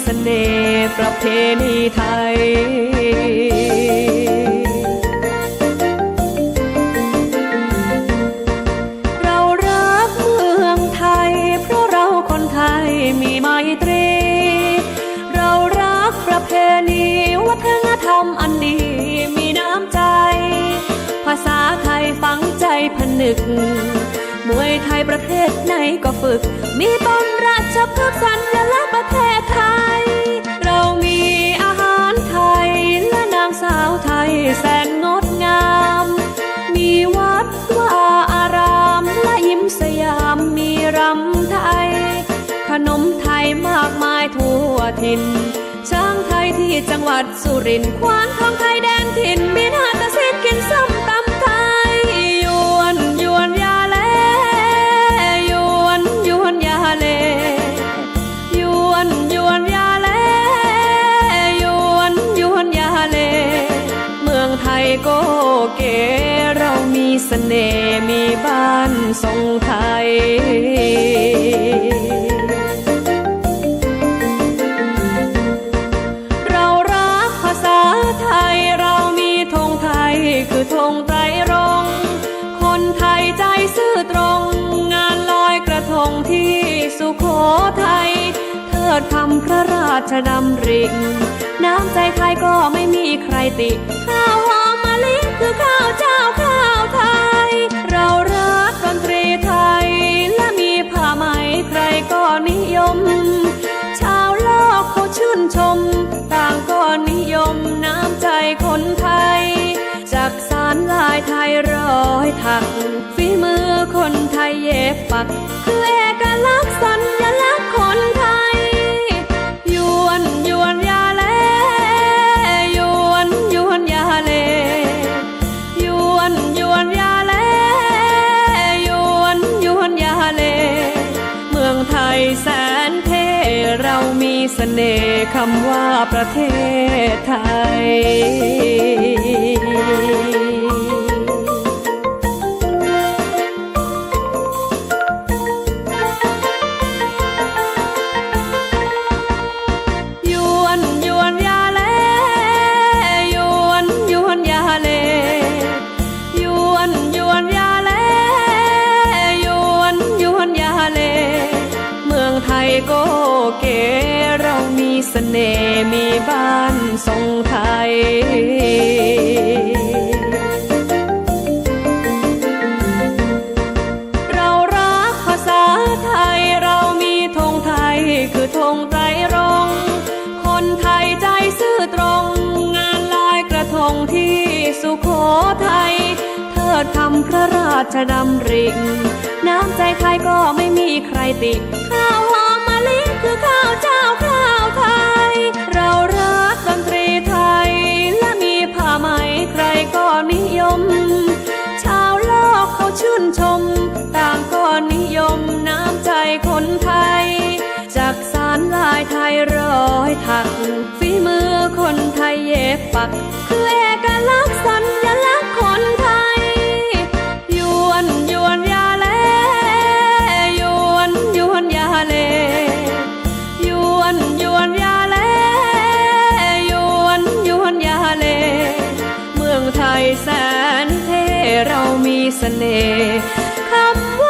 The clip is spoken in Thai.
เสน่ห์ประเพณีไทย เรารักเมืองไทย เพราะเราคนไทยมีไมตรี เรารักประเพณีวัฒนธรรมอันดีมีน้ำใจ ภาษาไทยฝังใจผนึกมวยไทยประเทศไหนก็ฝึก มีต้นราชพฤกษ์สัญลักษณ์ประเทศไทย แสนงดงาม มีวัดว่าอารามและยิ้มสยามมีรำไทย ขนมไทยมากมายทั่วถิ่นช้างไทยที่จังหวัดสุรินทร์ควานทองไทยแดนถิ่นมีนา เก๋เรามีเสน่ห์มีบ้านทรงไทย เรารักภาษาไทยเรามีธงไทยคือธงไตรรงคนไทยใจซื่อตรง งานลอยกระทงที่สุโขทัยเทิดคำพระราชดำริน้ำใจใครก็ไม่มีใครติ คือข้าวเจ้าข้าวไทย เรารักดนตรีไทย และมีผ้าไหมใครก็นิยม ชาวโลกเขาชื่นชม ต่างก็นิยมน้ำใจคนไทย จากสารลายไทยร้อยถักฝีมือคนไทยเย็บปัก คือเอกลักษณ์สัญ แสนเทเรามีเสน่ห์คำว่าประเทศไทย น่ห์มีบ้านทรงไทย เรารักภาษาไทยเรามีธงไทยคือธงไตรรงคนไทยใจซื่อตรง งานลายกระทงที่สุโขทัยเทิดคำพระราชดำริน้ำใจใครก็ไม่มีใครติ ข้าวหอมมะลิคือข้า ชื่นชม ต่างก็นิยมน้ำใจคนไทย จากสารลายไทยร้อยถัก ฝีมือคนไทยเย็บปัก คือเอกลักษณ์สัญลักษณ์คนไทย ยวนยวนยาเลยวนยวนยาเลยวนยวนยาเลยวนยวนยาเลเมืองไทยแสน เสน่ห์คำว่า